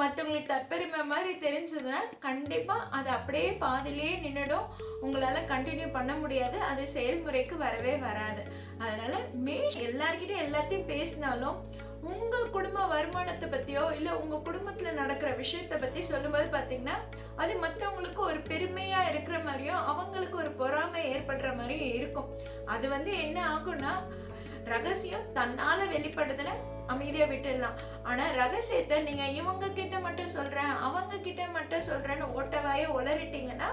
மற்றவங்களுக்கு தற்பெருமை மாதிரி தெரிஞ்சதுன்னா கண்டிப்பாக அது அப்படியே பாதியிலே நின்றுடும் உங்களால் கண்டினியூ பண்ண முடியாது. அது செயல்முறைக்கு வரவே வராது. அதனால மே எல்லார்கிட்டையும் எல்லாத்தையும் பேசினாலும் உங்க குடும்ப வருமானத்தை பத்தியோ இல்ல உங்க குடும்பத்துல நடக்கிற விஷயத்த பத்தி சொல்லும்போது பாத்தீங்கன்னா அது மத்தவங்களுக்கு ஒரு பெருமையா இருக்கிற மாதிரியும் அவங்களுக்கு ஒரு பொறாமை ஏற்படுற மாதிரியும் இருக்கும். அது வந்து என்ன ஆகும்னா ரகசியம் தன்னால வெளிப்படுதுல அமைதியா விட்டுடலாம். ஆனா ரகசியத்தை நீங்க இவங்க கிட்ட மட்டும் சொல்றேன் அவங்க கிட்ட மட்டும் சொல்றேன்னு ஓட்டவாய உளறிட்டீங்கன்னா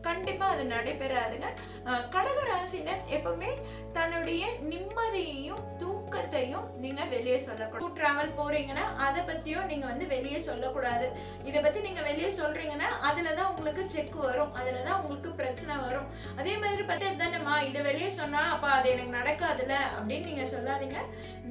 கண்டிப்பா அது நடைபெறாதுங்க. அஹ் கடக ராசினர் எப்பவுமே தன்னுடைய நிம்மதியையும் துக்கத்தையும் நீங்க வெளியே சொல்லக்கூடாது டிராவல் போறீங்கன்னா அதை பத்தியும் நீங்க வந்து வெளியே சொல்லக்கூடாது. இதை பத்தி நீங்க வெளியே சொல்றீங்கன்னா அதுலதான் உங்களுக்கு செக் வரும். அதுலதான் உங்களுக்கு பிரச்சனை வரும். அதே மாதிரி பட்டு தானேம்மா இதை வெளியே சொன்னா அப்ப அது எனக்கு நடக்காதுல்ல அப்படின்னு நீங்க சொல்லாதீங்க.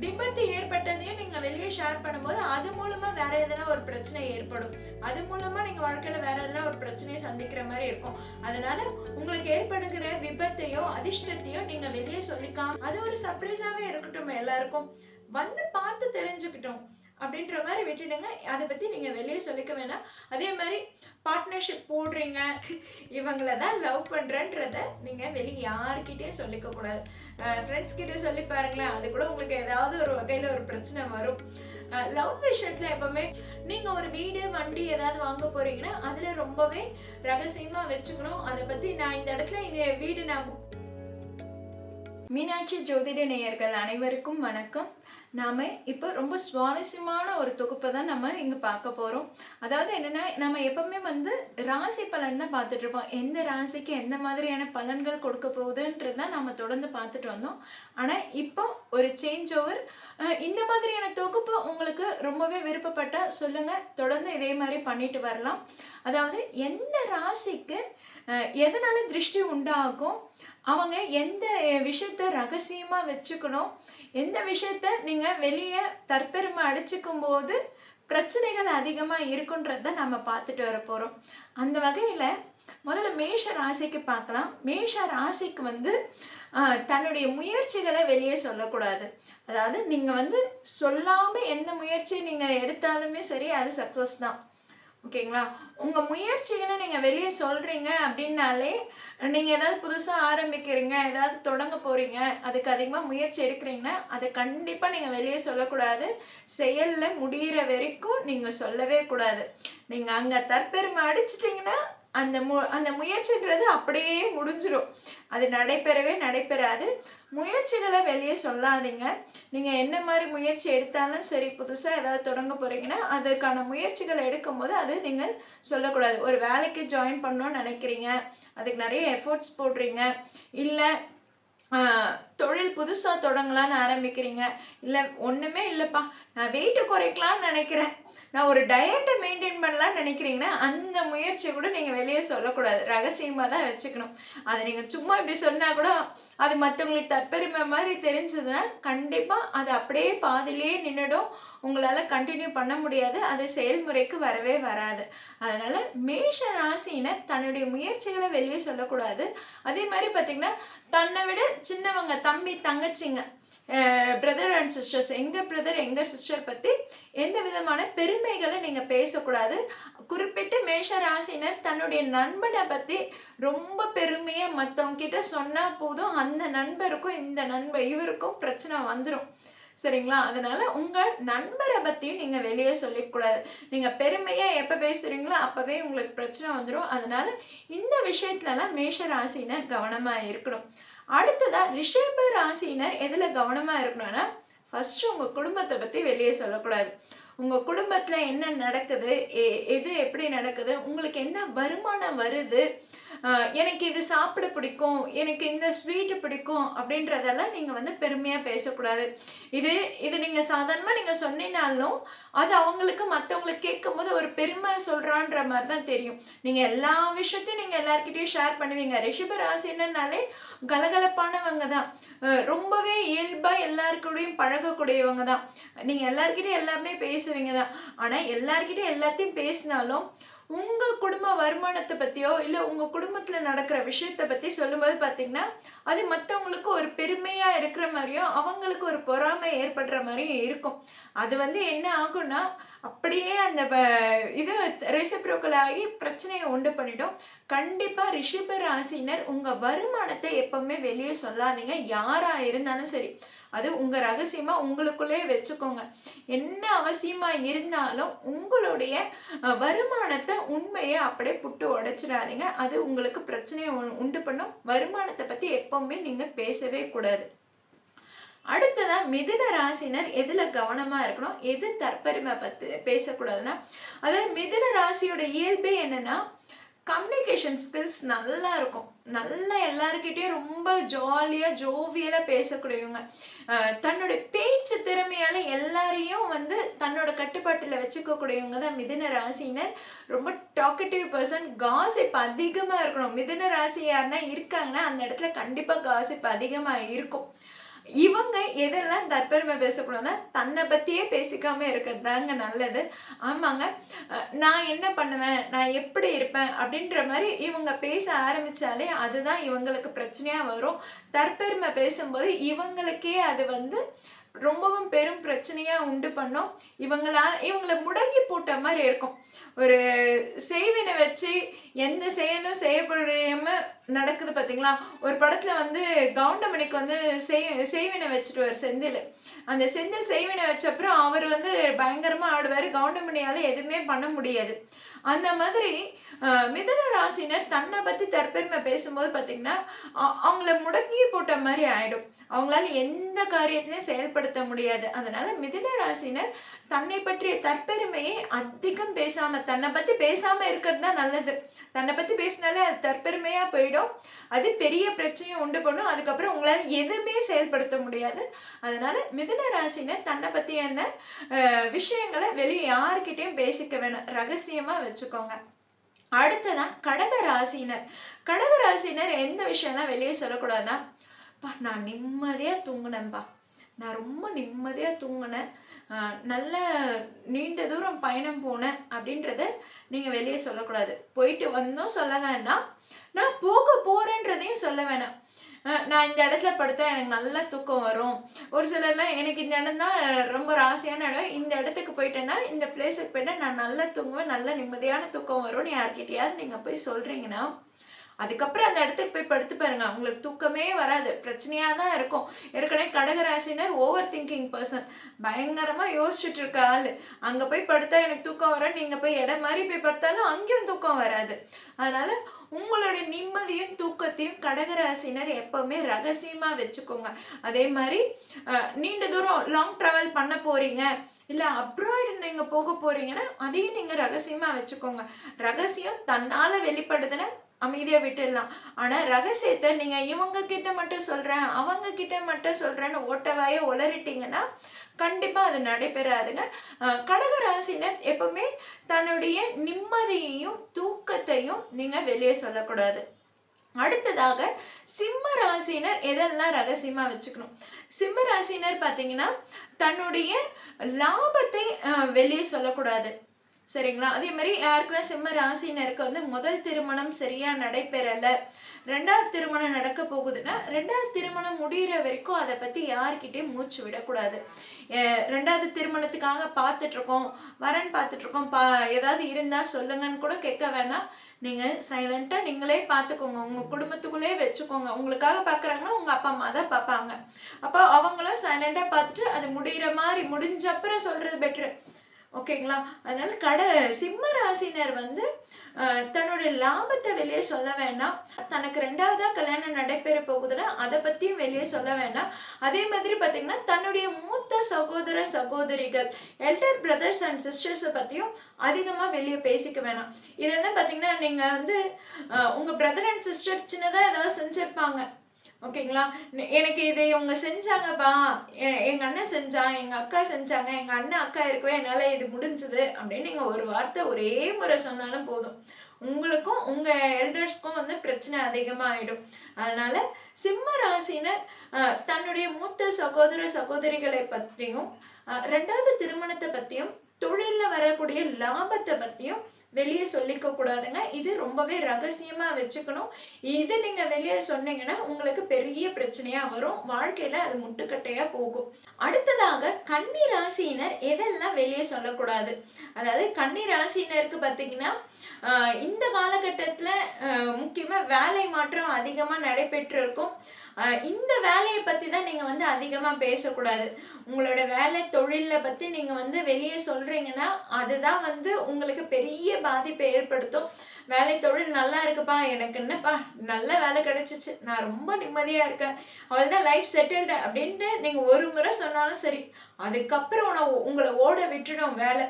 விபத்து ஏற்பட்டதையும் நீங்க வெளியே ஷேர் பண்ணும்போது அது மூலமா வேற எதனா ஒரு பிரச்சனை ஏற்படும். அது மூலமா நீங்க வாழ்க்கையில வேற எதனா ஒரு பிரச்சனையை சந்திக்கிற மாதிரி இருக்கும். அதனால உங்களுக்கு ஏற்படுகிற விபத்தையும் அதிர்ஷ்டத்தையும் நீங்க வெளியே சொல்லிக்காம அது ஒரு சர்ப்ரைஸாவே இருக்கட்டும் எல்லாருக்கும் வந்து பார்த்து தெரிஞ்சுக்கிட்டோம் அப்படின்ற மாதிரி விட்டுடுங்க. அதை பற்றி நீங்கள் வெளியே சொல்லிக்க வேணாம். அதே மாதிரி பார்ட்னர்ஷிப் போடுறீங்க. இவங்கள தான் லவ் பண்ணுறன்றத நீங்கள் வெளியே யாருக்கிட்டேயும் சொல்லிக்கக்கூடாது ஃப்ரெண்ட்ஸ் கிட்டே சொல்லி பாருங்களேன். அது கூட உங்களுக்கு ஏதாவது ஒரு வகையில் ஒரு பிரச்சனை வரும். லவ் விஷயத்தில் எப்போவுமே நீங்கள் ஒரு வீடு வண்டி ஏதாவது வாங்க போகிறீங்கன்னா அதில் ரொம்பவே ரகசியமாக வச்சுக்கணும். அதை பற்றி நான் இந்த இடத்துல இந்த வீடு நான் மீனாட்சி ஜோதிட நேயர்கள் அனைவருக்கும் வணக்கம். நாம் இப்போ ரொம்ப சுவாரஸ்யமான ஒரு தொகுப்பை தான் நம்ம இங்கே பார்க்க போகிறோம் அதாவது என்னென்னா நம்ம எப்பவுமே வந்து ராசி பலன் தான் பார்த்துட்ருப்போம் எந்த ராசிக்கு எந்த மாதிரியான பலன்கள் கொடுக்க போகுதுன்றது தான் நம்ம தொடர்ந்து பார்த்துட்டு வந்தோம். ஆனால் இப்போ ஒரு சேஞ்ச் ஓவர் இந்த மாதிரியான தொகுப்பு உங்களுக்கு ரொம்பவே விருப்பப்பட்டால் சொல்லுங்கள் தொடர்ந்து இதே மாதிரி பண்ணிட்டு வரலாம். அதாவது எந்த ராசிக்கு எதனால திருஷ்டி உண்டாகும்? அவங்க எந்த விஷயத்த ரகசியமாக வச்சுக்கணும் எந்த விஷயத்த நீங்கள் வெளியே தற்பெருமை அடிச்சுக்கும் போது பிரச்சனைகள் அதிகமாக இருக்குன்றத நம்ம பார்த்துட்டு வர போகிறோம் அந்த வகையில் முதல்ல மேஷ ராசிக்கு பார்க்கலாம். மேஷ ராசிக்கு வந்து தன்னுடைய முயற்சிகளை வெளியே சொல்லக்கூடாது. அதாவது நீங்கள் வந்து சொல்லாமல் எந்த முயற்சி நீங்கள் எடுத்தாலுமே சரி அது சக்ஸஸ் தான். ஓகேங்களா? உங்கள் முயற்சிகளை நீங்கள் வெளியே சொல்கிறீங்க அப்படின்னாலே நீங்கள் ஏதாவது புதுசாக ஆரம்பிக்கிறீங்க ஏதாவது தொடங்க போகிறீங்க அதுக்கு அதிகமாக முயற்சி எடுக்கிறீங்கன்னா அதை கண்டிப்பாக நீங்கள் வெளியே சொல்லக்கூடாது. செயலில் முடிகிற வரைக்கும் நீங்கள் சொல்லவே கூடாது. நீங்கள் அங்கே தற்பெருமை அடிச்சிட்டிங்கன்னா அந்த மு அந்த முயற்சின்றது அப்படியே முடிஞ்சிடும் அது நடைபெறவே நடைபெறாது. முயற்சிகளை வெளியே சொல்லாதீங்க. நீங்கள் என்ன மாதிரி முயற்சி எடுத்தாலும் சரி புதுசாக ஏதாவது தொடங்க போகிறீங்கன்னா அதற்கான முயற்சிகளை எடுக்கும்போது அது நீங்கள் சொல்லக்கூடாது. ஒரு வேலைக்கு ஜாயின் பண்ணணும்னு நினைக்கிறீங்க. அதுக்கு நிறைய எஃபோர்ட்ஸ் போடுறீங்க. இல்லை தொழில் புதுசாக தொடங்கலான்னு ஆரம்பிக்கிறீங்க. இல்லை ஒன்றுமே இல்லைப்பா. நான் வெயிட்டு குறைக்கலான்னு நினைக்கிறேன். நான் ஒரு டயட்டை மெயின்டைன் பண்ணலான்னு நினைக்கிறீங்கன்னா அந்த முயற்சியை கூட நீங்கள் வெளியே சொல்லக்கூடாது. ரகசியமாக தான் வச்சுக்கணும். அதை நீங்கள் சும்மா இப்படி சொன்னால் கூட அது மற்றவங்களுக்கு தற்பெருமை மாதிரி தெரிஞ்சதுன்னா கண்டிப்பாக அது அப்படியே பாதிலே நின்றுடும் உங்களால் கண்டினியூ பண்ண முடியாது. அது செயல்முறைக்கு வரவே வராது. அதனால் மேஷ ராசியினர் தன்னுடைய முயற்சிகளை வெளியே சொல்லக்கூடாது. அதே மாதிரி பார்த்திங்கன்னா தன்னை விட சின்னவங்க தம்பி தங்கச்சிங்க பிரதர் அண்ட் சிஸ்டர்ஸ் எங்கள் பிரதர் எங்கள் சிஸ்டர் பற்றி எந்த விதமான பெருமைகளை நீங்கள் பேசக்கூடாது? குறிப்பிட்டு மேஷ ராசினர் தன்னுடைய நண்பனை பற்றி ரொம்ப பெருமையாக மற்றவங்கிட்ட சொன்னால் போதும் அந்த நண்பருக்கும் இந்த நண்பர் இவருக்கும் பிரச்சனை வந்துடும் சரிங்களா? அதனால உங்கள் நண்பரை பற்றியும் நீங்கள் வெளியே சொல்லிக்கூடாது. நீங்கள் பெருமையாக எப்போ பேசுகிறீங்களோ அப்போவே உங்களுக்கு பிரச்சனை வந்துடும் அதனால இந்த விஷயத்துலலாம் மேஷ ராசினர் கவனமாக இருக்கணும். அடுத்ததா ரிஷப ராசினர் எதில் கவனமாக இருக்கணும்னா ஃபர்ஸ்ட் உங்கள் குடும்பத்தை பற்றி வெளியே சொல்லக்கூடாது. உங்கள் குடும்பத்தில் என்ன நடக்குது? எ- எது எப்படி நடக்குது? உங்களுக்கு என்ன வருமானம் வருது? எனக்கு இது சாப்பிட பிடிக்கும் எனக்கு இந்த ஸ்வீட்டு பிடிக்கும் அப்படின்றதெல்லாம் நீங்கள் வந்து பெருமையாக பேசக்கூடாது. இது இது நீங்கள் சாதாரணமாக நீங்கள் சொன்னினாலும் அது அவங்களுக்கு மற்றவங்களுக்கு கேட்கும்போது ஒரு பெருமை சொல்கிறான்ற மாதிரி தான் தெரியும். நீங்கள் எல்லா விஷயத்தையும் நீங்கள் எல்லாருக்கிட்டையும் ஷேர் பண்ணுவீங்க. ரிஷப ராசினாலே கலகலப்பானவங்க தான். அஹ் ரொம்பவே இயல்பாக எல்லாருக்கூடயும் பழகக்கூடியவங்க தான். நீங்கள் எல்லாருக்கிட்டையும் எல்லாமே பேசுவீங்க தான். ஆனால் எல்லாருக்கிட்டையும் எல்லாத்தையும் பேசினாலும் உங்கள் குடும்ப வருமானத்தை பற்றியோ இல்லை உங்கள் குடும்பத்தில் நடக்கிற விஷயத்தை பற்றி சொல்லும்போது பார்த்தீங்கன்னா அது மற்றவங்களுக்கு ஒரு பெருமையாக இருக்கிற மாதிரியும் அவங்களுக்கு ஒரு பொறாமை ஏற்படுற மாதிரியும் இருக்கும். அது வந்து என்ன ஆகும்னா அப்படியே அந்த இது ரிசப்ரோக்கலாகி ஆகி பிரச்சனையை உண்டு பண்ணிட்டோம் கண்டிப்பாக ரிஷப ராசினர் உங்கள் வருமானத்தை எப்பவுமே வெளியே சொல்லாதீங்க. யாராக இருந்தாலும் சரி. அது உங்கள் ரகசியமாக உங்களுக்குள்ளே வச்சுக்கோங்க. என்ன அவசியமாக இருந்தாலும் உங்களுடைய வருமானத்தை உண்மையை அப்படியே புட்டு உடைச்சிடாதீங்க. அது உங்களுக்கு பிரச்சனையை உ- உண்டு பண்ணும். வருமானத்தை பற்றி எப்பவுமே நீங்கள் பேசவே கூடாது. அடுத்ததா மிதுன ராசினர் எதுல கவனமா இருக்கணும்? எது தற்பெருமை பத்து பேசக்கூடாதுன்னா அதாவது மிதுன ராசியோட இயல்பே என்னன்னா கம்யூனிகேஷன் ஸ்கில்ஸ் நல்லா இருக்கும். நல்லா எல்லாருக்கிட்டேயும் ரொம்ப ஜாலியாக ஜோவியலாக பேசக்கூடியவங்க. தன்னோட பேச்சு திறமையால எல்லாரையும் வந்து தன்னோட கட்டுப்பாட்டில் வச்சுக்கக்கூடியவங்க தான் மிதுன ராசினர் ரொம்ப டாக்கட்டிவ் பர்சன் காசிப் அதிகமாக இருக்கணும். மிதுன ராசி யாருன்னா இருக்காங்கன்னா அந்த இடத்துல கண்டிப்பாக காசிப் அதிகமாக இருக்கும். இவங்க எதெல்லாம் தற்பெருமை பேசக்கூடாதுன்னா தன்னை பற்றியே பேசிக்காம இருக்கிறது தாங்க நல்லது. ஆமாங்க. நான் என்ன பண்ணுவேன்? நான் எப்படி இருப்பேன்? அப்படின்ற மாதிரி இவங்க பேச ஆரம்பிச்சாலே அதுதான் இவங்களுக்கு பிரச்சனையாக வரும். தற்பெருமை பேசும்போது இவங்களுக்கே அது வந்து ரொம்பவும் பெரும் பிரச்சனையாக உண்டு பண்ணும். இவங்களால் இவங்களை முடங்கி போட்ட மாதிரி இருக்கும். ஒரு செய்வினை வச்சு எந்த செயலும் செய்யப்படாமல் நடக்குது பார்த்தீங்களா ஒரு படத்தில் வந்து கவுண்டமணிக்கு வந்து செய் செய்வினை வச்சுட்டு செந்தில். அந்த செந்தில் செய்வினை வச்ச அப்புறம் அவர் வந்து பயங்கரமாக ஆடுவார். கவுண்டமணியால் எதுவுமே பண்ண முடியாது. அந்த மாதிரி மிதன ராசினர் தன்னை பற்றி தற்பெருமை பேசும்போது பார்த்திங்கன்னா அ- அவங்கள முடங்கி போட்ட மாதிரி ஆகிடும் அவங்களால எந்த காரியத்திலையும் செயல்படுத்த முடியாது. அதனால் மிதன ராசினர் தன்னை பற்றிய தற்பெருமையை அதிகம் பேசாமல் தன்னை பற்றி பேசாமல் இருக்கிறது தான் நல்லது. தன்னை பற்றி பேசினாலே அது தற்பெருமையாக போயிடும். அது பெரிய பிரச்சனையை உண்டு பண்ணும். அதுக்கப்புறம் உங்களால எதுவுமே செயல்படுத்த முடியாது. அதனால மிதுன ராசினர் தன்னை பத்தியான அஹ், விஷயங்களை வெளியே யாருக்கிட்டையும் பேசிக்க வேணாம். ரகசியமா வச்சுக்கோங்க. அடுத்ததான் கடக ராசினர் கடக ராசினர் எந்த விஷயம்லாம் வெளியே சொல்லக்கூடாதுன்னா நான் நிம்மதியா தூங்கினேன்ப்பா நான் ரொம்ப நிம்மதியாக தூங்கினேன். நல்ல நீண்ட தூரம் பயணம் போனேன் அப்படின்றத நீங்கள் வெளியே சொல்லக்கூடாது. போயிட்டு வந்தோம் சொல்ல வேண்டாம். நான் போக போகிறேன்றதையும் சொல்ல வேணாம். நான் இந்த இடத்துல படுத்தா எனக்கு நல்ல தூக்கம் வரும். ஒரு சிலர்லாம் எனக்கு இந்த இடம் தான் ரொம்ப ராசியான இடம். இந்த இடத்துக்கு போயிட்டேன்னா இந்த பிளேஸுக்கு போயிட்டா நான் நல்லா தூங்குவேன் நல்ல நிம்மதியான தூக்கம் வரும்னு யார்கிட்டயாவது நீங்கள் போய் சொல்கிறீங்கன்னா அதுக்கப்புறம் அந்த இடத்துக்கு போய் படுத்து பாருங்க. உங்களுக்கு தூக்கமே வராது. பிரச்சனையா தான் இருக்கும். ஏற்கனவே கடகராசினர் ஓவர் திங்கிங் பர்சன் பயங்கரமா யோசிச்சுட்டு இருக்க ஆளு. அங்க போய் படுத்தா எனக்கு தூக்கம் வரும் நீங்க போய் இடம் மாதிரி போய் படுத்தாலும் அங்கேயும் தூக்கம் வராது. அதனால உங்களுடைய நிம்மதியும் தூக்கத்தையும் கடகராசினர் எப்பவுமே ரகசியமா வச்சுக்கோங்க. அதே மாதிரி நீண்ட தூரம் லாங் டிராவல் பண்ண போறீங்க. இல்ல அப்ராய்டு நீங்க போக போறீங்கன்னா அதையும் நீங்க ரகசியமா வச்சுக்கோங்க. ரகசியம் தன்னால வெளிப்படுதுன்னா அமைதியாக விட்டுடலாம். ஆனால் ரகசியத்தை நீங்கள் இவங்க கிட்ட மட்டும் சொல்கிறேன் அவங்க கிட்ட மட்டும் சொல்கிறேன்னு ஓட்டவாயை உளறிட்டீங்கன்னா கண்டிப்பாக அது நடைபெறாதுங்க. கடகராசினர் எப்பவுமே தன்னுடைய நிம்மதியையும் தூக்கத்தையும் நீங்கள் வெளியே சொல்லக்கூடாது. அடுத்ததாக சிம்ம ராசினர் எதெல்லாம் ரகசியமாக வச்சுக்கணும்? சிம்ம ராசினர் பார்த்தீங்கன்னா தன்னுடைய லாபத்தை வெளியே சொல்லக்கூடாது. சரிங்களா? அதே மாதிரி யாருக்குன்னா சிம்ம ராசினருக்கு வந்து முதல் திருமணம் சரியா நடைபெறலை. ரெண்டாவது திருமணம் நடக்க போகுதுன்னா ரெண்டாவது திருமணம் முடியிற வரைக்கும் அதை பத்தி யார்கிட்டயும் மூச்சு விடக்கூடாது. ரெண்டாவது திருமணத்துக்காக பார்த்துட்டு இருக்கோம் வரன் பார்த்துட்டு இருக்கோம் பா ஏதாவது இருந்தா சொல்லுங்கன்னு கூட கேட்க வேணாம். நீங்க சைலண்டா நீங்களே பார்த்துக்கோங்க. உங்க குடும்பத்துக்குள்ளே வச்சுக்கோங்க. உங்களுக்காக பாக்குறாங்கன்னா உங்க அப்பா அம்மா தான் பார்ப்பாங்க. அப்போ அவங்களும் சைலண்டா பார்த்துட்டு அது முடியிற மாதிரி முடிஞ்ச அப்புறம் சொல்றது பெட்ரு ஓகேங்களா? அதனால கடை சிம்ம ராசினர் வந்து தன்னுடைய லாபத்தை வெளியே சொல்ல வேண்டாம் தனக்கு ரெண்டாவதா கல்யாணம் நடைபெற போகுதுன்னா அதை பத்தியும் வெளியே சொல்ல வேண்டாம் அதே மாதிரி பார்த்தீங்கன்னா தன்னுடைய மூத்த சகோதர சகோதரிகள் எல்டர் பிரதர்ஸ் அண்ட் சிஸ்டர்ஸை பத்தியும் அதிகமாக வெளியே பேசிக்க வேணாம். இதெல்லாம் பார்த்தீங்கன்னா நீங்கள் வந்து உங்கள் பிரதர் அண்ட் சிஸ்டர் சின்னதாக ஏதாவது செஞ்சுருப்பாங்க. ஓகேங்களா? எனக்கு இதை இவங்க செஞ்சாங்கப்பா. எ- எங்க அண்ணன் செஞ்சான் எங்க அக்கா செஞ்சாங்க எங்க அண்ணன் அக்கா இருக்கவே என்னால இது முடிஞ்சது அப்படின்னு நீங்க ஒரு வார்த்தை ஒரே முறை சொன்னாலும் போதும். உங்களுக்கும் உங்க எல்டர்ஸ்க்கும் வந்து பிரச்சனை அதிகமா ஆயிடும் அதனால சிம்ம ராசினர் அஹ், தன்னுடைய மூத்த சகோதர சகோதரிகளை பற்றியும் ரெண்டாவது திருமணத்தை பத்தியும் தொழில்ல வரக்கூடிய லாபத்தை பத்தியும் வெளியே சொல்லிக்க கூடாதுங்க. இது ரொம்பவே ரகசியமா வச்சுக்கணும். இது நீங்க வெளியே சொன்னீங்கன்னா உங்களுக்கு பெரிய பிரச்சனையா வரும். வாழ்க்கையில அது முட்டுக்கட்டையா போகும். அடுத்ததாக கன்னி ராசியினர் எதெல்லாம் வெளியே சொல்லக்கூடாது? அதாவது கன்னி ராசியினருக்கு பார்த்தீங்கன்னா இந்த காலகட்டத்தில் முக்கியமாக வேலை மாற்றம் அதிகமாக நடைபெற்று இருக்கும் இந்த வேலையை பற்றி தான் நீங்கள் வந்து அதிகமாக பேசக்கூடாது. உங்களோட வேலை தொழிலை பற்றி நீங்கள் வந்து வெளியே சொல்கிறீங்கன்னா அதுதான் வந்து உங்களுக்கு பெரிய பாதிப்பை ஏற்படுத்தும். வேலை தொழில் நல்லா இருக்குப்பா எனக்கு என்னப்பா நல்ல வேலை கிடைச்சிச்சு. நான் ரொம்ப நிம்மதியாக இருக்கேன். அவள் தான் லைஃப் செட்டில்டு அப்படின்ட்டு நீங்கள் ஒரு முறை சொன்னாலும் சரி அதுக்கப்புறம் நான் உங்களை ஓட விட்டுடும் வேலை.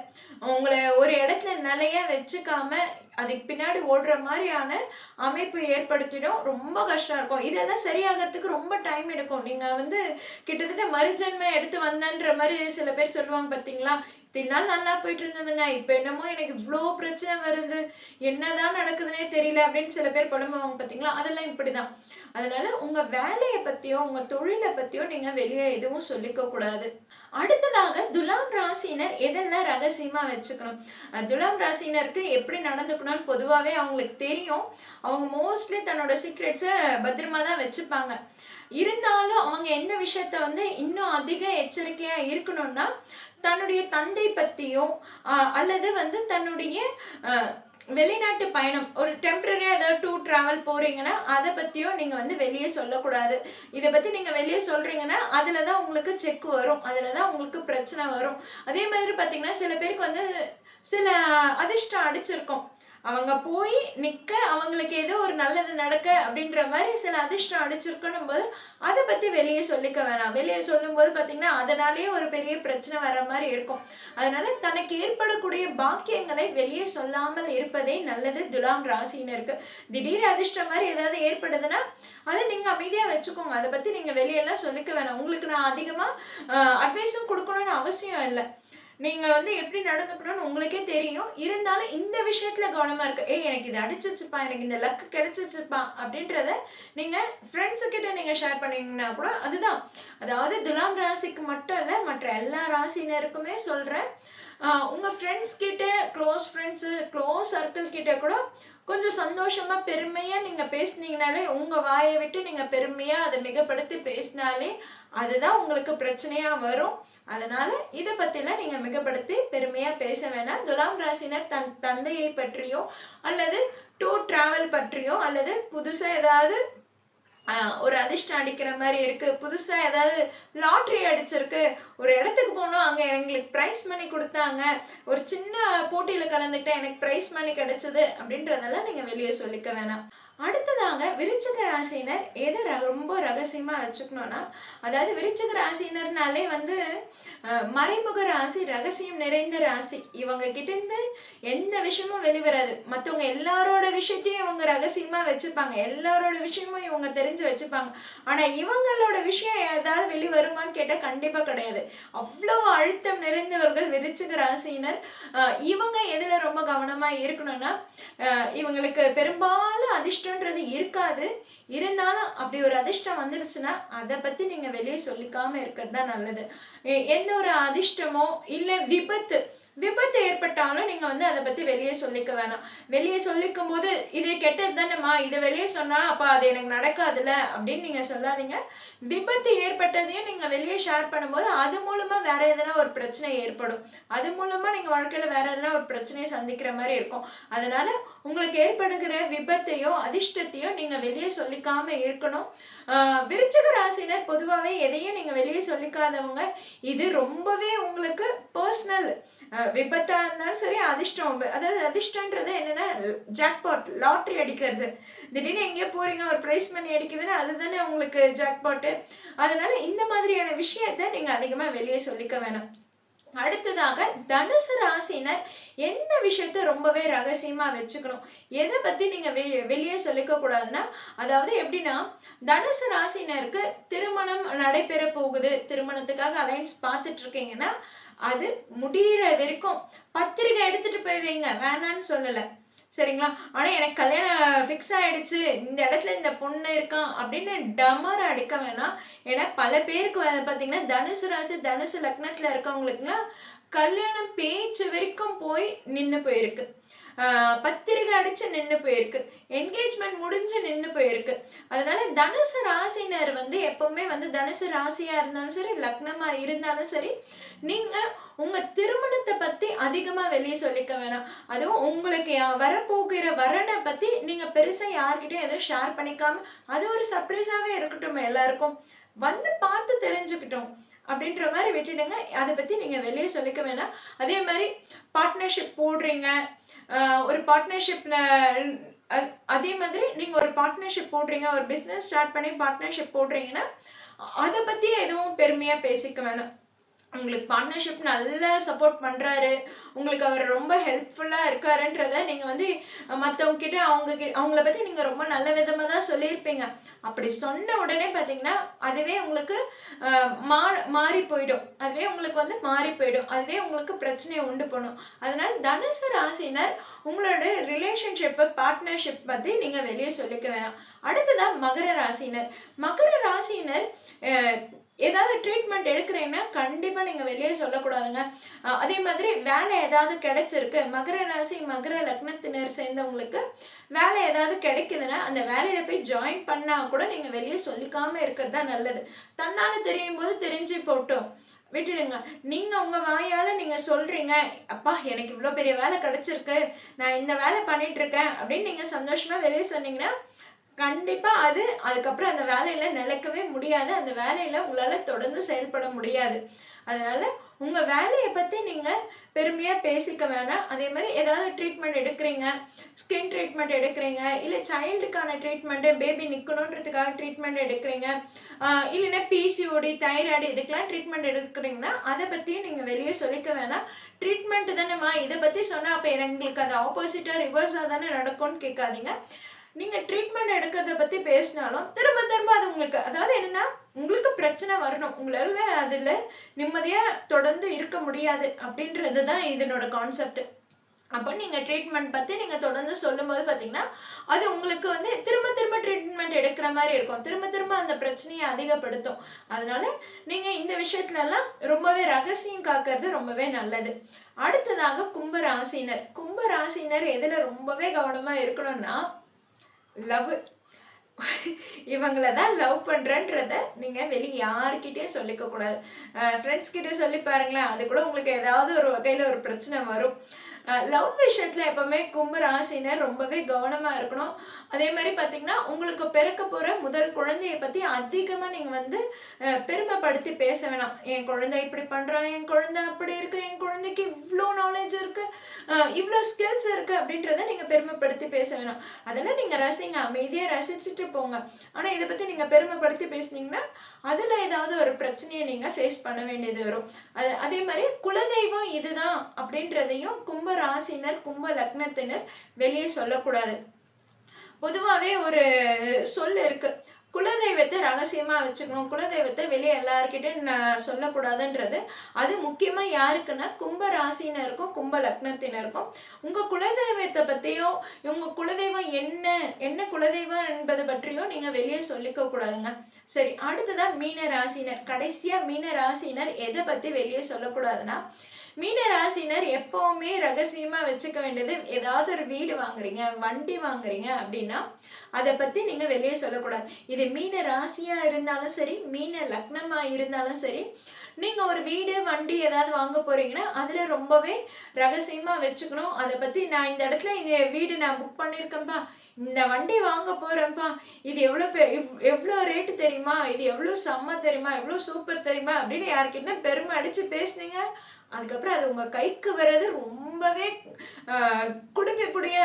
உங்களை ஒரு இடத்துல நிலைய வச்சுக்காம அதுக்கு பின்னாடி ஓடுற மாதிரியான அமைப்பு ஏற்படுத்திடும். ரொம்ப கஷ்டம் இருக்கும். இதெல்லாம் சரியாகிறதுக்கு ரொம்ப டைம் எடுக்கும். நீங்கள் வந்து கிட்டத்தட்ட மறுஜன்மை எடுத்து வந்தன்ற மாதிரி சில பேர் சொல்லுவாங்க பார்த்தீங்களா இத்தனை நாள் நல்லா போயிட்டு இருந்ததுங்க இப்போ என்னமோ எனக்கு இவ்வளோ பிரச்சனை வருது. என்னதான் நடக்குதுன்னே தெரியல அப்படின்னு சில பேர் புலம்புவாங்க பார்த்தீங்களா அதெல்லாம் இப்படி தான் அதனால உங்கள் வேலையை பற்றியோ உங்கள் தொழிலை பற்றியோ நீங்கள் வெளியே எதுவும் சொல்லிக்க கூடாது. அடுத்ததாக துலாம் ராசினர் எதெல்லாம் ரகசியமாக வச்சுக்கணும்? துலாம் ராசினருக்கு எப்படி நடந்துக்கணும்னு பொதுவாகவே அவங்களுக்கு தெரியும். அவங்க மோஸ்ட்லி தன்னோட சீக்ரெட்ஸை பத்திரமா தான் வச்சுப்பாங்க. இருந்தாலும் அவங்க எந்த விஷயத்த வந்து இன்னும் அதிக எச்சரிக்கையா இருக்கணும்னா தன்னுடைய தந்தை பற்றியும் அல்லது வந்து தன்னுடைய வெளிநாட்டு பயணம் ஒரு டெம்பரரியாக ஏதாவது டூர் ட்ராவல் போகிறீங்கன்னா அதை பற்றியும் நீங்கள் வந்து வெளியே சொல்லக்கூடாது. இதை பற்றி நீங்கள் வெளியே சொல்கிறீங்கன்னா அதில் தான் உங்களுக்கு செக் வரும். அதில் தான் உங்களுக்கு பிரச்சனை வரும். அதே மாதிரி பார்த்தீங்கன்னா சில பேருக்கு வந்து சில அதிர்ஷ்டம் அடிச்சிருக்கும். அவங்க போய் நிற்க அவங்களுக்கு ஏதோ ஒரு நல்லது நடக்க அப்படின்ற மாதிரி சில அதிர்ஷ்டம் அடிச்சிருக்கணும் போது அதை பற்றி வெளியே சொல்லிக்க வேணாம். வெளியே சொல்லும்போது பார்த்தீங்கன்னா அதனாலேயே ஒரு பெரிய பிரச்சனை வர மாதிரி இருக்கும். அதனால தனக்கு ஏற்படக்கூடிய பாக்கியங்களை வெளியே சொல்லாமல் இருப்பதே நல்லது. துலாம் ராசினருக்கு திடீர் அதிர்ஷ்டம் மாதிரி ஏதாவது ஏற்படுதுன்னா அதை நீங்கள் அமைதியாக வச்சுக்கோங்க. அதை பற்றி நீங்கள் வெளியெல்லாம் சொல்லிக்க வேணாம். உங்களுக்கு நான் அதிகமாக அட்வைஸும் கொடுக்கணும்னு அவசியம் இல்லை. நீங்கள் வந்து எப்படி நடந்துக்கணும்னு உங்களுக்கே தெரியும். இருந்தாலும் இந்த விஷயத்தில் கவனமாக இருக்கு ஏய் எனக்கு இது அடிச்சிச்சுப்பா எனக்கு இந்த லக்கு கிடைச்சிச்சுப்பா அப்படின்றத நீங்கள் ஃப்ரெண்ட்ஸுக்கிட்ட நீங்கள் ஷேர் பண்ணிங்கன்னா கூட அதுதான். அதாவது துலாம் ராசிக்கு மட்டும் இல்லை மற்ற எல்லா ராசினருக்குமே சொல்கிறேன் உங்கள் ஃப்ரெண்ட்ஸ் கிட்ட க்ளோஸ் ஃப்ரெண்ட்ஸு க்ளோஸ் சர்க்கிள் கிட்ட கூட கொஞ்சம் சந்தோஷமாக பெருமையாக நீங்கள் பேசுனீங்கனாலே உங்கள் வாயை விட்டு நீங்கள் பெருமையாக அதை மிகப்படுத்தி பேசினாலே அதுதான் உங்களுக்கு பிரச்சனையா வரும். அதனால இதை பத்திலாம் நீங்க மிகப்படுத்தி பெருமையா பேச வேணாம். துலாம் ராசினர் தன் தந்தையை பற்றியோ அல்லது டூர் டிராவல் பற்றியோ அல்லது புதுசா ஏதாவது ஒரு அதிர்ஷ்டம் அடிக்கிற மாதிரி இருக்கு. புதுசா ஏதாவது லாட்ரி அடிச்சிருக்கு. ஒரு இடத்துக்கு போனோம் அங்கே எங்களுக்கு ப்ரைஸ் மணி கொடுத்தாங்க. ஒரு சின்ன போட்டியில் கலந்துக்கிட்டேன் எனக்கு ப்ரைஸ் மணி கிடைச்சது அப்படின்றதெல்லாம் நீங்கள் வெளியே சொல்லிக்க வேணாம். அடுத்ததாக விருச்சிக ராசினர் எதை ர- ரொம்ப ரகசியமாக வச்சுக்கணும்னா அதாவது விருச்சிக ராசினர்னாலே வந்து மறைமுக ராசி ரகசியம் நிறைந்த ராசி. இவங்க கிட்டேருந்து எந்த விஷயமும் வெளிவராது. மற்றவங்க எல்லாரோட விஷயத்தையும் இவங்க ரகசியமாக வச்சுப்பாங்க. எல்லாரோட விஷயமும் இவங்க தெரிஞ்சு வச்சுப்பாங்க. ஆனால் இவங்களோட விஷயம் ஏதாவது வெளிவருமான்னு கேட்டால் கண்டிப்பாக கிடையாது. அவ்வளவு அழுத்தம் நிறைந்தவர்கள் விருச்சிக ராசியினர். இவங்க எதில் ரொம்ப கவனமாக இருக்கணும்னா இவங்களுக்கு பெரும்பாலும் அதிர்ஷ்டன்றது இருக்காது. இருந்தாலும் அப்படி ஒரு அதிர்ஷ்டம் வந்துருச்சுன்னா அதை பற்றி நீங்கள் வெளியே சொல்லிக்காமல் இருக்கிறது தான் நல்லது. எந்த ஒரு அதிர்ஷ்டமோ இல்லை விபத்து விபத்து ஏற்பட்டாலும் நீங்கள் வந்து அதை பற்றி வெளியே சொல்லிக்க வேணாம். வெளியே சொல்லிக்கும் போது இது கெட்டது தானேம்மா இதை வெளியே சொன்னால் அப்போ அது எனக்கு நடக்காதுல்ல அப்படின்னு நீங்கள் சொல்லாதீங்க. விபத்து ஏற்பட்டதையும் நீங்கள் வெளியே ஷேர் பண்ணும்போது அது அது மூலமா வேற எதனா ஒரு பிரச்சனை ஏற்படும். அது மூலமா நீங்க வாழ்க்கையில வேற எதனா ஒரு பிரச்சனையை சந்திக்கிற மாதிரி இருக்கும். அதனால உங்களுக்கு ஏற்படுகிற விபத்தையோ அதிர்ஷ்டத்தையோ நீங்கள் வெளியே சொல்லிக்காம இருக்கணும். விருச்சக ராசினர் பொதுவாகவே எதையும் நீங்கள் வெளியே சொல்லிக்காதவங்க. இது ரொம்பவே உங்களுக்கு பர்சனல் விபத்தாக இருந்தாலும் சரி அதிர்ஷ்டம் அதாவது அதிர்ஷ்டன்றது என்னென்னா ஜாக்பாட் லாட்ரி அடிக்கிறது. திடீர்னு எங்கேயோ போகிறீங்க ஒரு ப்ரைஸ் மணி அடிக்குதுன்னா அதுதானே உங்களுக்கு ஜாக்பாட்டு அதனால இந்த மாதிரியான விஷயத்த நீங்கள் அதிகமாக வெளியே சொல்லிக்க வேணாம். அடுத்ததாக தனுசு ராசினர் எந்த விஷயத்த ரொம்பவே ரகசியமாக வச்சுக்கணும்? எதை பற்றி நீங்கள் வெளி வெளியே சொல்லிக்க கூடாதுன்னா அதாவது எப்படின்னா தனுசு ராசினருக்கு திருமணம் நடைபெற போகுது. திருமணத்துக்காக அலைன்ஸ் பார்த்துட்ருக்கீங்கன்னா அது முடியிற வரைக்கும் பத்திரிக்கை எடுத்துட்டு போய் வைங்க. வேணான்னு சொல்லலை. சரிங்களா? ஆனால் எனக்கு கல்யாணம் ஃபிக்ஸ் ஆகிடுச்சு இந்த இடத்துல இந்த பொண்ணு இருக்கான் அப்படின்னு டமர் அடிக்க வேணாம். ஏன்னா பல பேருக்கு வந்து தனுசு ராசி தனுசு லக்னத்தில் இருக்கவங்களுக்குலாம் கல்யாணம் பேச்சு வரைக்கும் போய் நின்று போயிருக்கு. பத்திரிகை அடிச்சு நின்று போயிருக்கு. என்கேஜ்மெண்ட் முடிஞ்சு நின்று போயிருக்கு. அதனால தனுசு ராசினர் வந்து எப்பவுமே வந்து தனுசு ராசியா இருந்தாலும் சரி லக்னமா இருந்தாலும் சரி நீங்க உங்க திருமணத்தை பத்தி அதிகமா வெளியே சொல்லிக்க வேணாம். அதுவும் உங்களுக்கு யா- வரப்போகிற வரனை பத்தி நீங்க பெருசா யார்கிட்டயும் எதுவும் ஷேர் பண்ணிக்காம அது ஒரு சர்ப்ரைஸாவே இருக்கட்டும் எல்லாருக்கும். வந்து பார்த்து தெரிஞ்சுக்கிட்டோம் அப்படின்ற மாதிரி விட்டுடுங்க. அதை பத்தி நீங்க வெளியே சொல்லிக்க வேணாம். அதே மாதிரி பார்ட்னர்ஷிப் போடுறீங்க. ஒரு பார்ட்னர்ஷிப்பில் அதே மாதிரி நீங்கள் ஒரு பார்ட்னர்ஷிப் போடுறீங்க ஒரு பிஸ்னஸ் ஸ்டார்ட் பண்ணி பார்ட்னர்ஷிப் போடுறீங்கன்னா அதை பற்றி எதுவும் பெருமையாக பேசிக்க வேணாம். உங்களுக்கு பார்ட்னர்ஷிப் நல்லா சப்போர்ட் பண்ணுறாரு உங்களுக்கு அவர் ரொம்ப ஹெல்ப்ஃபுல்லாக இருக்காருன்றத நீங்கள் வந்து மற்றவங்க கிட்ட அவங்க கிட்ட அவங்கள பற்றி நீங்கள் ரொம்ப நல்ல விதமாக தான் சொல்லியிருப்பீங்க. அப்படி சொன்ன உடனே பார்த்தீங்கன்னா அதுவே உங்களுக்கு மா மாறி போயிடும். அதுவே உங்களுக்கு வந்து மாறி போயிடும். அதுவே உங்களுக்கு பிரச்சனையை உண்டு பண்ணும். அதனால் தனுசு ராசினர் உங்களோட ரிலேஷன்ஷிப்பை பார்ட்னர்ஷிப் பற்றி நீங்கள் வெளியே சொல்லிக்க வேணாம். அடுத்ததான் மகர ராசினர் மகர ராசினர் ஏதாவது ட்ரீட்மெண்ட் எடுக்கிறீங்கன்னா கண்டிப்பாக நீங்கள் வெளியே சொல்லக்கூடாதுங்க. அதே மாதிரி வேலை ஏதாவது கிடைச்சிருக்கு மகர ராசி மகர லக்னத்தினர் சேர்ந்தவங்களுக்கு வேலை ஏதாவது கிடைக்குதுன்னா அந்த வேலையில் போய் ஜாயின் பண்ணால் கூட நீங்கள் வெளியே சொல்லிக்காமல் இருக்கிறது தான் நல்லது. தன்னால் தெரியும் போது தெரிஞ்சு போட்டோம். விட்டுடுங்க. நீங்கள் உங்கள் வாயால் நீங்கள் சொல்கிறீங்க அப்பா எனக்கு இவ்வளோ பெரிய வேலை கிடச்சிருக்கு. நான் இந்த வேலை பண்ணிகிட்ருக்கேன் அப்படின்னு நீங்கள் சந்தோஷமாக வெளியே சொன்னீங்கன்னா கண்டிப்பாக அது அதுக்கப்புறம் அந்த வேலையில் நிலைக்கவே முடியாது. அந்த வேலையில் உங்களால் தொடர்ந்து செயல்பட முடியாது. அதனால் உங்கள் வேலையை பற்றி நீங்கள் பெருமையாக பேசிக்க வேணாம். அதே மாதிரி ஏதாவது ட்ரீட்மெண்ட் எடுக்கிறீங்க ஸ்கின் ட்ரீட்மெண்ட் எடுக்கிறீங்க இல்லை சைல்டுக்கான ட்ரீட்மெண்ட்டு பேபி நிற்கணுன்றதுக்காக ட்ரீட்மெண்ட் எடுக்கிறீங்க இல்லைன்னா பிசிஓடி தைராய்டு இதுக்கெல்லாம் ட்ரீட்மெண்ட் எடுக்கிறீங்கன்னா அதை பற்றியும் நீங்கள் வெளியே சொல்லிக்க வேணாம். ட்ரீட்மெண்ட் தானேம்மா. இதை பற்றி சொன்னால் அப்போ எங்களுக்கு அது ஆப்போசிட்டாக ரிவர்ஸாக தானே நடக்கும்னு கேட்காதீங்க. நீங்கள் ட்ரீட்மெண்ட் எடுக்கிறத பற்றி பேசினாலும் திரும்ப திரும்ப அது உங்களுக்கு அதாவது என்னன்னா உங்களுக்கு பிரச்சனை வரணும். உங்களால் அதில் நிம்மதியாக தொடர்ந்து இருக்க முடியாது அப்படின்றது தான் இதனோட கான்செப்ட் அப்போ நீங்கள் ட்ரீட்மெண்ட் பற்றி நீங்கள் தொடர்ந்து சொல்லும்போது பார்த்தீங்கன்னா அது உங்களுக்கு வந்து திரும்ப திரும்ப ட்ரீட்மெண்ட் எடுக்கிற மாதிரி இருக்கும். திரும்ப திரும்ப அந்த பிரச்சனையை அதிகப்படுத்தும். அதனால நீங்கள் இந்த விஷயத்துலலாம் ரொம்பவே ரகசியம் காக்கிறது ரொம்பவே நல்லது. அடுத்ததாக கும்ப ராசினர் கும்ப ராசினர் எதில் ரொம்பவே கவனமாக இருக்கணும்னா லவ். இவங்கள தான் லவ் பண்ணுறன்றத நீங்கள் வெளியே யார்கிட்டயும் சொல்லிக்க கூடாது. ஃப்ரெண்ட்ஸ் கிட்ட சொல்லி பாருங்களேன் அது கூட உங்களுக்கு ஏதாவது ஒரு வகையில் ஒரு பிரச்சனை வரும். லவ் விஷயத்தில் எப்பவுமே கும்ப ராசினர் ரொம்பவே கவனமாக இருக்கணும். அதே மாதிரி பார்த்திங்கன்னா உங்களுக்கு பிறக்க போகிற முதல் குழந்தையை பற்றி அதிகமாக நீங்கள் வந்து பெருமைப்படுத்தி பேச வேணாம். என் குழந்தை இப்படி பண்ணுறான் என் குழந்தை அப்படி இருக்கு என் குழந்தைக்கு இவ்வளோ நாலேஜ் இருக்கு இவ்வளோ ஸ்கில்ஸ் இருக்கு அப்படின்றத நீங்கள் பெருமைப்படுத்தி பேச வேணாம். அதெல்லாம் நீங்கள் ரசிங்க அமைதியாக ரசிச்சுட்டு போங்க. ஆனால் இதை பற்றி நீங்கள் பெருமைப்படுத்தி பேசுனீங்கன்னா அதில் ஏதாவது ஒரு பிரச்சனையை நீங்கள் ஃபேஸ் பண்ண வேண்டியது வரும். அது அதே மாதிரி குலதெய்வம் இதுதான் அப்படின்றதையும் கும்ப ராசினர் கும்ப லக்னத்தினர் வெளியே சொல்லக்கூடாது. பொதுவாகவே ஒரு சொல் இருக்கு. குலதெய்வத்தை ரகசியமா வச்சுக்கணும். குலதெய்வத்தை வெளியே எல்லாருக்கிட்டையும் சொல்லக்கூடாதுன்றது. அது முக்கியமா யாருக்குன்னா கும்ப ராசினருக்கும் கும்ப லக்னத்தினருக்கும். உங்க குலதெய்வத்தை பற்றியோ உங்க குலதெய்வம் என்ன என்ன குலதெய்வம் என்பது பற்றியோ நீங்க வெளியே சொல்லிக்க கூடாதுங்க. சரி அடுத்ததா மீன ராசினர் கடைசியா மீன ராசினர் எதை பத்தி வெளியே சொல்லக்கூடாதுன்னா மீன ராசினர் எப்பவுமே ரகசியமா வச்சுக்க வேண்டியது ஏதாவது ஒரு வீடு வாங்குறீங்க வண்டி வாங்குறீங்க அப்படின்னா அதை பத்தி நீங்க வெளியே சொல்லக்கூடாது. இது மீன ராசியாக இருந்தாலும் சரி மீன லக்னமாக இருந்தாலும் சரி நீங்கள் ஒரு வீடு வண்டி ஏதாவது வாங்க போகிறீங்கன்னா அதில் ரொம்பவே ரகசியமாக வச்சுக்கணும். அதை பற்றி நான் இந்த இடத்துல இந்த வீடு நான் புக் பண்ணியிருக்கேன்ப்பா இந்த வண்டி வாங்க போகிறேன்ப்பா இது எவ்வளோ பெ எவ்வளோ ரேட்டு தெரியுமா? இது எவ்வளோ செம்ம தெரியுமா? எவ்வளோ சூப்பர் தெரியுமா? அப்படின்னு யாருக்கிட்ட பெருமை அடித்து பேசுனீங்க. அதுக்கப்புறம் அது உங்கள் கைக்கு வர்றது ரொம்பவே ஆஹ்,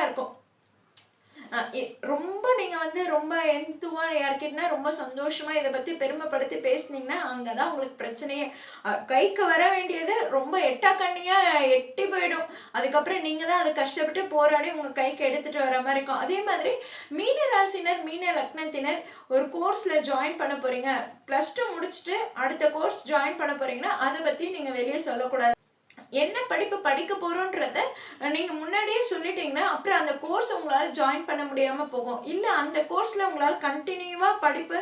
இருக்கும். ரொம்ப நீங்கள் வந்து ரொம்ப எந்துவாக யார்கிட்டனா ரொம்ப சந்தோஷமாக இதை பற்றி பெருமைப்படுத்தி பேசுனீங்கன்னா அங்கதான் உங்களுக்கு பிரச்சனையே. கைக்கு வர வேண்டியது ரொம்ப எட்டா எட்டி போயிடும். அதுக்கப்புறம் நீங்கள் தான் அதை கஷ்டப்பட்டு போராடி உங்கள் கைக்கு எடுத்துகிட்டு வர மாதிரி இருக்கும். அதே மாதிரி மீன ராசினர் மீன லக்னத்தினர் ஒரு கோர்ஸில் ஜாயின் பண்ண போகிறீங்க ப்ளஸ் டூ முடிச்சுட்டு அடுத்த கோர்ஸ் ஜாயின் பண்ண போகிறீங்கன்னா அதை பற்றி நீங்கள் வெளியே சொல்லக்கூடாது. என்ன படிப்பு படிக்க போகிறோன்றத நீங்கள் முன்னாடியே சொல்லிட்டீங்கன்னா அப்புறம் அந்த கோர்ஸ் உங்களால் ஜாயின் பண்ண முடியாமல் போகும். இல்லை அந்த கோர்ஸில் உங்களால் கண்டினியூவாக படிப்பு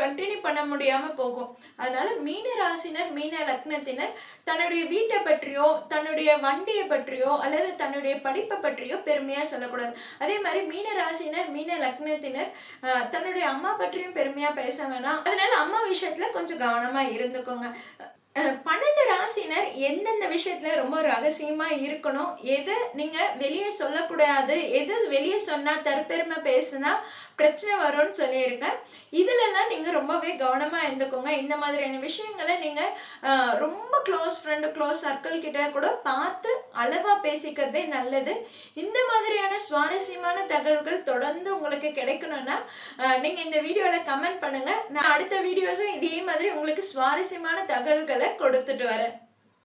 கண்டினியூ பண்ண முடியாமல் போகும். அதனால் மீன ராசினர் மீன லக்னத்தினர் தன்னுடைய வீட்டை பற்றியோ தன்னுடைய வண்டியை பற்றியோ அல்லது தன்னுடைய படிப்பை பற்றியோ பெருமையாக சொல்லக்கூடாது. அதே மாதிரி மீன ராசினர் மீன லக்னத்தினர் தன்னுடைய அம்மா பற்றியும் பெருமையாக பேச வேணாம். அதனால் அம்மா விஷயத்தில் கொஞ்சம் கவனமாக இருந்துக்கோங்க. பன்னெண்டு ராசினர் எந்தெந்த விஷயத்துல ரொம்ப ரகசியமா இருக்கணும்? எது நீங்க வெளியே சொல்லக்கூடாது? எது வெளியே சொன்னா தற்பெருமை பேசுனா பிரச்சனை வரும்னு சொல்லியிருக்கேன் இதுலலாம் நீங்க ரொம்பவே கவனமா இருந்துக்கோங்க. இந்த மாதிரியான விஷயங்களை நீங்க ரொம்ப க்ளோஸ் ஃப்ரெண்டு க்ளோஸ் சர்க்கிள் கிட்ட கூட பார்த்து அளவா பேசிக்கிறதே நல்லது. இந்த மாதிரியான சுவாரஸ்யமான தகவல்கள் தொடர்ந்து உங்களுக்கு கிடைக்கணும்னா நீங்க இந்த வீடியோல கமெண்ட் பண்ணுங்க. நான் அடுத்த வீடியோஸும் இதே மாதிரி உங்களுக்கு சுவாரஸ்யமான தகவல்களை கொடுத்துட்டு வரேன்